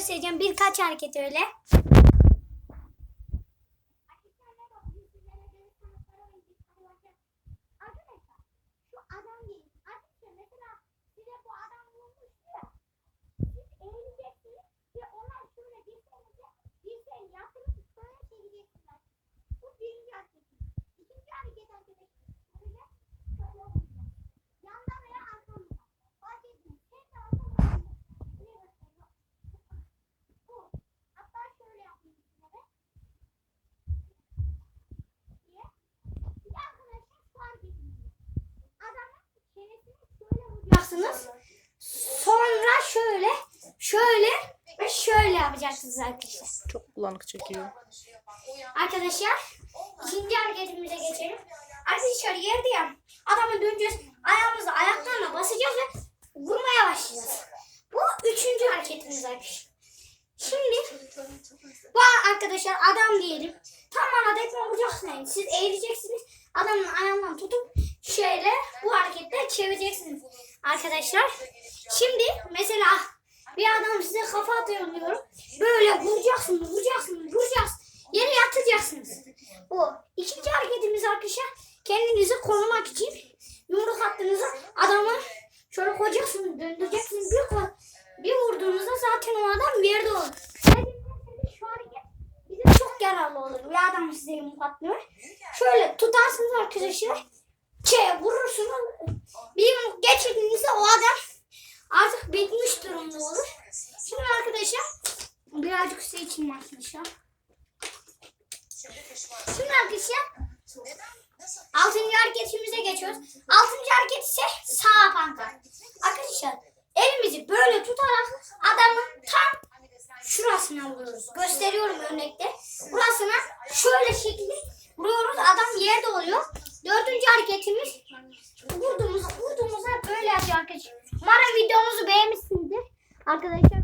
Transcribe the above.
göstereceğim birkaç hareket öyle. Arkadaşlar şu adam değil. Arkadaşlar mesela size bu adam vurmuştu ya. Siz eğileceksiniz ve onlar şöyle dirseğinize dirseğini yaptınız böyle çekeceksiniz. Bu birinci hareket. İkinci hareket arkadaşlar. Böyle şöyle vuracağız. Yanda veya arkamda. Fark etmez. Tek tarafta vuracağız. Buraya gösteriyor. Bu. Hatta şöyle yapayım size. Diye. Bir de arkadaşlar fark etmez. Adamın çenesini şöyle vuracaksınız. Sonra şöyle, şöyle ve şöyle yapacaksınız arkadaşlar. Çok bulanık çekiyor. Arkadaşlar ikinci hareketimize geçelim. Arkadaşlar yerde ya adamı döneceğiz. Ayağımızı ayaklarına basacağız ve vurmaya başlayacağız. Bu üçüncü hareketimiz arkadaşlar. Şimdi bu arkadaşlar adam diyelim. Tam bana tekme vuracaksınız. Siz eğileceksiniz. Adamın ayağından tutup şöyle. Arkadaşlar şimdi mesela bir adam size kafa atıyor diyorum. Böyle vuracaksınız, vuracaksınız, vuracaksınız. Yere yatıracaksınız. Bu ikinci hareketimiz arkadaşlar kendinizi korumak için yumruk attığınızda adamı şöyle koyacaksınız, döndüreceksiniz. Bir, bir vurduğunuzda zaten o adam bir yerde olur. Bize çok yararlı olur. Bir adam size yumruk atmıyor. Şöyle tutarsınız arkadaşlar. Şey, vurursunuz. Bir yumruk geçirdiğinizde o adam artık bitmiş durumda olur. Şimdi arkadaşlar birazcık su içeyim arkadaşlar. Şimdi arkadaşlar altıncı hareketimize geçiyoruz. Altıncı hareket ise sağ pankart. Arkadaşlar elimizi böyle tutarak adamın tam şurasına vuruyoruz. Gösteriyorum örnekte. Burasına şöyle şekilde vuruyoruz. Adam yerde oluyor. Dördüncü hareketimiz vurduğumuz, vurduğumuzda böyle yapıyor arkadaşlar. Umarım videomuzu beğenmişsinizdir. Arkadaşlar